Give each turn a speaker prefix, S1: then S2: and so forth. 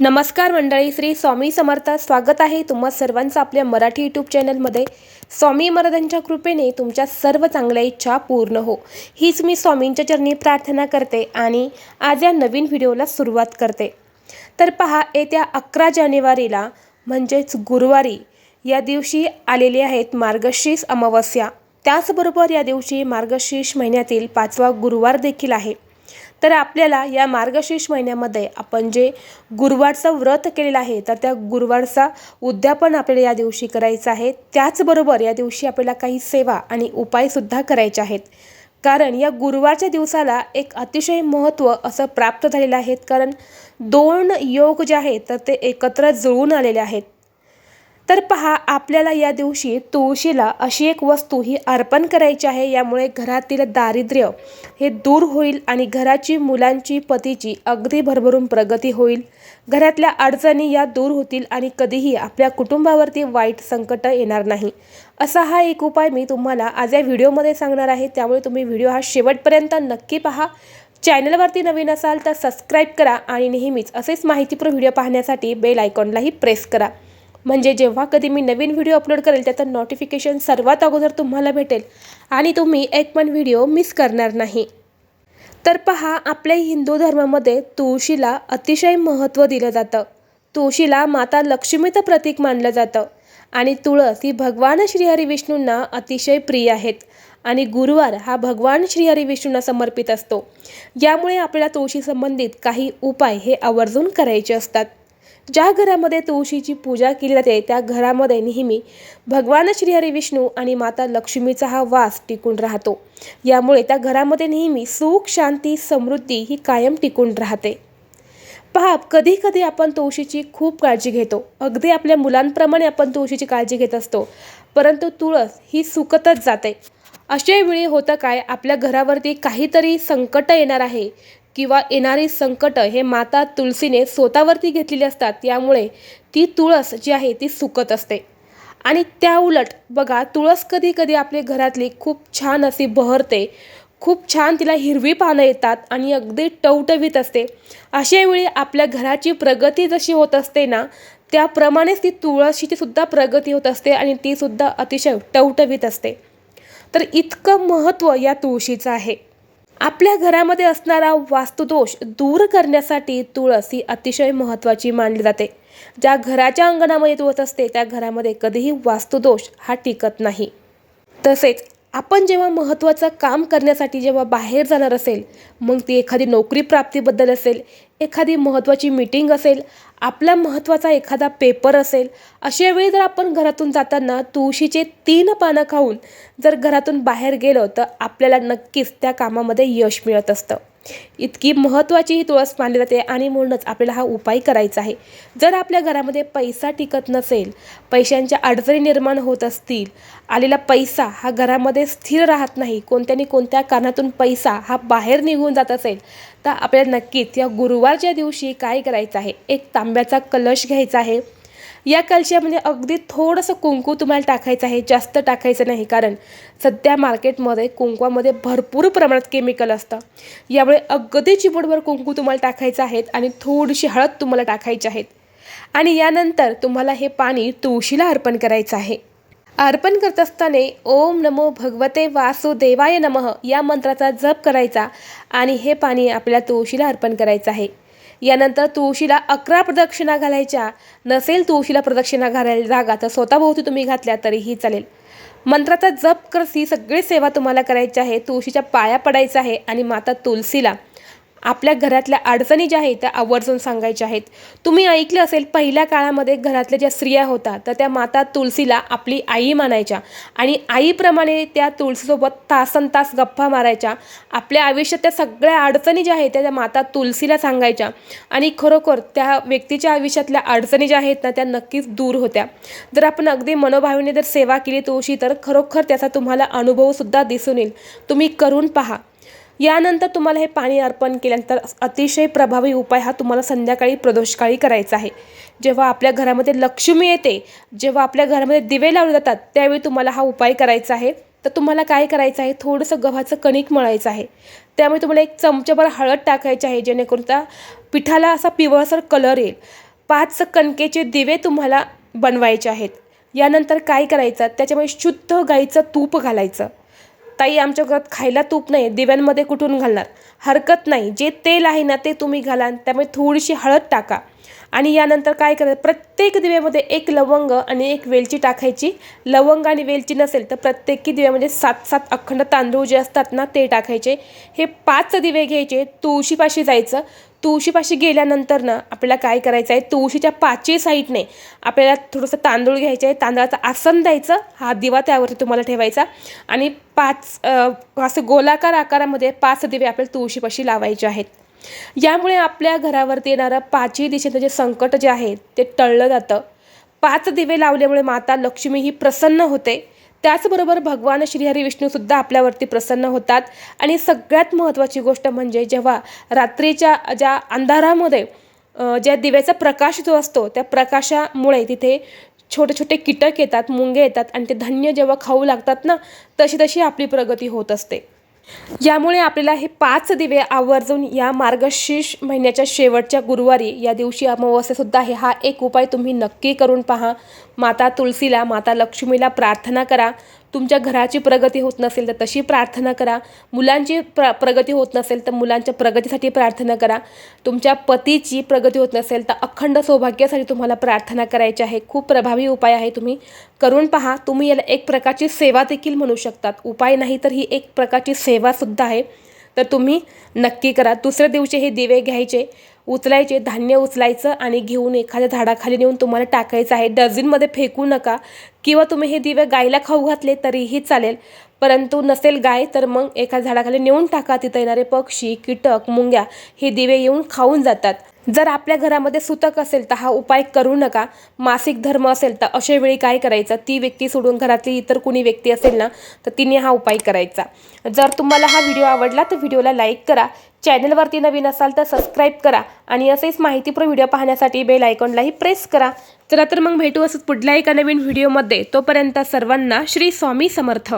S1: नमस्कार मंडळी श्री स्वामी समर्थ. स्वागत आहे तुम्हा सर्वांचं आपल्या मराठी यूट्यूब चॅनलमध्ये स्वामी महाराजांच्या कृपेने तुमच्या सर्व चांगल्या इच्छा पूर्ण हो. हीच मी स्वामींच्या चरणी प्रार्थना करते आणि आज या नवीन व्हिडिओला सुरुवात करते. तर पहा येत्या अकरा जानेवारीला म्हणजेच गुरुवारी या दिवशी आलेले आहेत मार्गशीर्ष अमावस्या. त्याचबरोबर या दिवशी मार्गशीर्ष महिन्यातील पाचवा गुरुवार देखील आहे. तर आपल्याला या मार्गशीर्ष महिन्यामध्ये आपण जे गुरुवारचं व्रत केलेलं आहे तर त्या गुरुवारचा उद्यापन आपल्याला या दिवशी करायचं आहे. त्याचबरोबर या दिवशी आपल्याला काही सेवा आणि उपायसुद्धा करायचे आहेत. कारण या गुरुवारच्या दिवसाला एक अतिशय महत्त्व असं प्राप्त झालेलं आहे. कारण दोन योग जे आहेत तर ते एकत्र जुळून आलेले आहेत. तर पहा आपल्याला या दिवशी तुळशीला अशी एक वस्तू ही अर्पण करायची आहे. यामुळे घरातील दारिद्र्य हे दूर होईल आणि घराची मुलांची पतीची अगदी भरभरून प्रगती होईल. घरातल्या अडचणी या दूर होतील आणि कधीही आपल्या कुटुंबावरती वाईट संकट येणार नाही. असा हा एक उपाय मी तुम्हाला आज या व्हिडिओमध्ये सांगणार आहे. त्यामुळे तुम्ही व्हिडिओ हा शेवटपर्यंत नक्की पहा. चॅनलवरती नवीन असाल तर सबस्क्राईब करा आणि नेहमीच असेच माहितीपूर्ण व्हिडिओ पाहण्यासाठी बेल आयकॉनलाही प्रेस करा. म्हणजे जेव्हा कधी मी नवीन व्हिडिओ अपलोड करेल त्याचं नोटिफिकेशन सर्वात अगोदर तुम्हाला भेटेल. आणि तुम्ही एक पण व्हिडिओ मिस करणार नाही. तर पहा आपल्या हिंदू धर्मामध्ये तुळशीला अतिशय महत्त्व दिलं जातं. तुळशीला माता लक्ष्मीचं प्रतीक मानलं जातं. आणि तुळस ही भगवान श्रीहरी विष्णूंना अतिशय प्रिय आहेत. आणि गुरुवार हा भगवान श्रीहरी विष्णूंना समर्पित असतो. यामुळे आपल्याला तुळशी संबंधित काही उपाय हे आवर्जून करायचे असतात. ज्या घरामध्ये तुळशीची पूजा केली जाते त्या घरामध्ये नेहमी भगवान श्रीहरी विष्णू आणि माता लक्ष्मीचा हा वास टिकून राहतो. यामुळे त्या घरामध्ये नेहमी सुख शांती समृद्धी ही कायम टिकून राहते. पहा कधी कधी आपण तुळशीची खूप काळजी घेतो. अगदी आपल्या मुलांप्रमाणे आपण तुळशीची काळजी घेत असतो परंतु तुळस ही सुकतच जाते. अशा वेळी होतं काय आपल्या घरावरती काहीतरी संकट येणार आहे किंवा येणारी संकट हे माता तुळसीने स्वतःवरती घेतलेली असतात. यामुळे ती तुळस जी आहे ती सुकत असते. आणि त्या उलट बघा तुळस कधी कधी आपल्या घरातली खूप छान अशी बहरते. खूप छान तिला हिरवी पानं येतात आणि अगदी टवटवीत असते. अशा वेळी आपल्या घराची प्रगती जशी होत असते ना त्याप्रमाणेच ती तुळशीची सुद्धा प्रगती होत असते आणि ती सुद्धा अतिशय टवटवीत असते. तर इतकं महत्त्व या तुळशीचं आहे. आपल्या घरामध्ये असणारा वास्तुदोष दूर करण्यासाठी तुळस ही अतिशय महत्त्वाची मानली जाते. ज्या घराच्या अंगणामध्ये तुळस असते त्या घरामध्ये कधीही वास्तुदोष हा टिकत नाही. तसेच आपण जेव्हा महत्त्वाचं काम करण्यासाठी जेव्हा बाहेर जाणार असेल मग ती एखादी नोकरी प्राप्तीबद्दल असेल एखादी महत्त्वाची मीटिंग असेल आपला महत्त्वाचा एखादा पेपर असेल अशा वेळी जर आपण घरातून जाताना तुळशीचे तीन पानं खाऊन जर घरातून बाहेर गेलो तर आपल्याला नक्कीच त्या कामामध्ये यश मिळत असतं. इतकी महत्त्वाची ही तुळस मानली जाते आणि म्हणूनच आपल्याला हा उपाय करायचा आहे. जर आपल्या घरामध्ये पैसा टिकत नसेल पैशांच्या अडचणी निर्माण होत असतील आलेला पैसा हा घरामध्ये स्थिर राहत नाही कोणत्यानी कोणत्या कारणातून पैसा हा बाहेर निघून जात असेल तर आपल्याला नक्कीच या गुरुवारच्या दिवशी काय करायचं आहे? एक तांब्याचा कलश घ्यायचा आहे. या कलशामध्ये अगदी थोडंसं कुंकू तुम्हाला टाकायचं आहे जास्त टाकायचं नाही कारण सध्या मार्केटमध्ये कुंकवामध्ये भरपूर प्रमाणात केमिकल असतं. यामुळे अगदी चिमूटभर कुंकू तुम्हाला टाकायचं आहेत आणि थोडीशी हळद तुम्हाला टाकायची आहेत. आणि यानंतर तुम्हाला हे पाणी तुळशीला अर्पण करायचं आहे. अर्पण करत असताना ओम नमो भगवते वासुदेवाय नमः या मंत्राचा जप करायचा आणि हे पाणी आपल्या तुळशीला अर्पण करायचं आहे. यानंतर तुळशीला अकरा प्रदक्षिणा घालायच्या. नसेल तुळशीला प्रदक्षिणा घालायला जागा तर स्वतःभोवती तुम्ही घातल्या तरीही चालेल. मंत्राचा जप करसी ही सगळी सेवा तुम्हाला करायची आहे. तुळशीच्या पाया पडायचा आहे आणि माता तुलसीला आपल्या घरातल्या अडचणी ज्या आहेत त्या आवर्जून सांगायच्या आहेत. तुम्ही ऐकलं असेल पहिल्या काळामध्ये घरातल्या ज्या स्त्रिया होत्या तर त्या माता तुलसीला आपली आई मानायच्या आणि आईप्रमाणे त्या तुळसीसोबत तासन तास गप्पा मारायच्या. आपल्या आयुष्यात त्या सगळ्या अडचणी ज्या आहेत त्या त्या माता तुलसीला सांगायच्या आणि खरोखर त्या व्यक्तीच्या आयुष्यातल्या अडचणी ज्या आहेत ना त्या नक्कीच दूर होत्या. जर आपण अगदी मनोभावीने जर सेवा केली तुळशी तर खरोखर त्याचा तुम्हाला अनुभवसुद्धा दिसून येईल. तुम्ही करून पहा. यानंतर तुम्हाला हे पाणी अर्पण केल्यानंतर अतिशय प्रभावी उपाय हा तुम्हाला संध्याकाळी प्रदोषकाळी करायचा आहे. जेव्हा आपल्या घरामध्ये लक्ष्मी येते जेव्हा आपल्या घरामध्ये दिवे लावले जातात त्यावेळी तुम्हाला हा उपाय करायचा आहे. तर तुम्हाला काय करायचं आहे? थोडंसं गव्हाचं कणिक मळायचं आहे. त्यामुळे तुम्हाला एक चमच्याभर हळद टाकायची आहे जेणेकरून त्या पिठाला असा पिवळसर कलर येईल. पाच कणकेचे दिवे तुम्हाला बनवायचे आहेत. यानंतर काय करायचं? त्याच्यामध्ये शुद्ध गाईचं तूप घालायचं. ताई आमच्या घरात खायला तूप नाही दिव्यांमध्ये कुठून घालणार? हरकत नाही. जे तेल आहे ना ते तुम्ही घाला त्यामुळे थोडीशी हळद टाका. आणि यानंतर काय करायचं प्रत्येक दिव्यामध्ये एक लवंग आणि एक वेलची टाकायची. लवंग आणि वेलची नसेल तर प्रत्येकी दिव्यामध्ये सात सात अखंड तांदूळ जे असतात ना ते टाकायचे. हे पाच दिवे घ्यायचे तुळशीपाशी जायचं. तुळशीपाशी गेल्यानंतर ना आपल्याला काय करायचं आहे? तुळशीच्या पाचही साईडने आपल्याला थोडंसं तांदूळ घ्यायचं आहे. तांदळाचं आसन द्यायचं. हा दिवा त्यावरती तुम्हाला ठेवायचा. आणि पाच असं गोलाकार आकारामध्ये पाच दिवे आपल्याला तुळशीपाशी लावायचे आहेत. यामुळे आपल्या घरावरती येणारं पाचही दिशेचं जे संकट जे आहे ते टळलं जातं. पाच दिवे लावल्यामुळे माता लक्ष्मी ही प्रसन्न होते. त्याचबरोबर भगवान श्रीहरी विष्णूसुद्धा आपल्यावरती प्रसन्न होतात. आणि सगळ्यात महत्त्वाची गोष्ट म्हणजे जेव्हा रात्रीच्या ज्या अंधारामध्ये ज्या दिव्याचा प्रकाश जो असतो त्या प्रकाशामुळे तिथे छोटे छोटे कीटक येतात मुंगे येतात आणि ते धान्य जेव्हा खाऊ लागतात ना तशी तशी आपली प्रगती होत असते. यामुळे आपल्याला हे पाच दिवे आवर्जून या मार्गशीर्ष महिन्याच्या शेवटच्या गुरुवारी या दिवशी अमावस्यासुद्धा आहे. हा एक उपाय तुम्ही नक्की करून पहा. माता तुलसीला माता लक्ष्मीला प्रार्थना करा. तुमच्या घराची प्रगती होत नसेल तर तशी प्रार्थना करा. मुलांची प्र प्रगती होत नसेल तर मुलांच्या प्रगतीसाठी प्रार्थना करा. तुमच्या पतीची प्रगती होत नसेल तर अखंड सौभाग्यासाठी तुम्हाला प्रार्थना करायची आहे. खूप प्रभावी उपाय आहे तुम्ही. करून पहा तुम्ही याला एक प्रकारची सेवा देखील म्हणू शकतात. उपाय नाही तर ही एक प्रकारची सेवासुद्धा आहे. तर तुम्ही नक्की करा. दुसऱ्या दिवशी हे दिवे घ्यायचे उचलायचे धान्य उचलायचं आणि घेऊन एखाद्या झाडाखाली नेऊन तुम्हाला टाकायचं आहे. डझिनमध्ये फेकू नका. किंवा तुम्ही हे दिवे गायला खाऊ घातले तरीही चालेल. परंतु नसेल गाय तर मग एका झाडाखाली नेऊन टाका. तिथं येणारे पक्षी कीटक मुंग्या हे दिवे येऊन खाऊन जातात. जर आपल्या घरामध्ये सुतक असेल तर हा उपाय करू नका. मासिक धर्म असेल तर अशा वेळी काय करायचं? ती व्यक्ती सोडून घरातली इतर कुणी व्यक्ती असेल ना तर तिने हा उपाय करायचा. जर तुम्हाला हा व्हिडिओ आवडला तर व्हिडिओला लाईक करा. चॅनलवरती नवीन असाल तर सबस्क्राईब करा. आणि असेच माहितीपूर्ण व्हिडिओ पाहण्यासाठी बेल आयकॉनलाही प्रेस करा. चला तर मग भेटू असंच पुढल्या एका नवीन व्हिडिओमध्ये. तोपर्यंत सर्वांना श्री स्वामी समर्थ.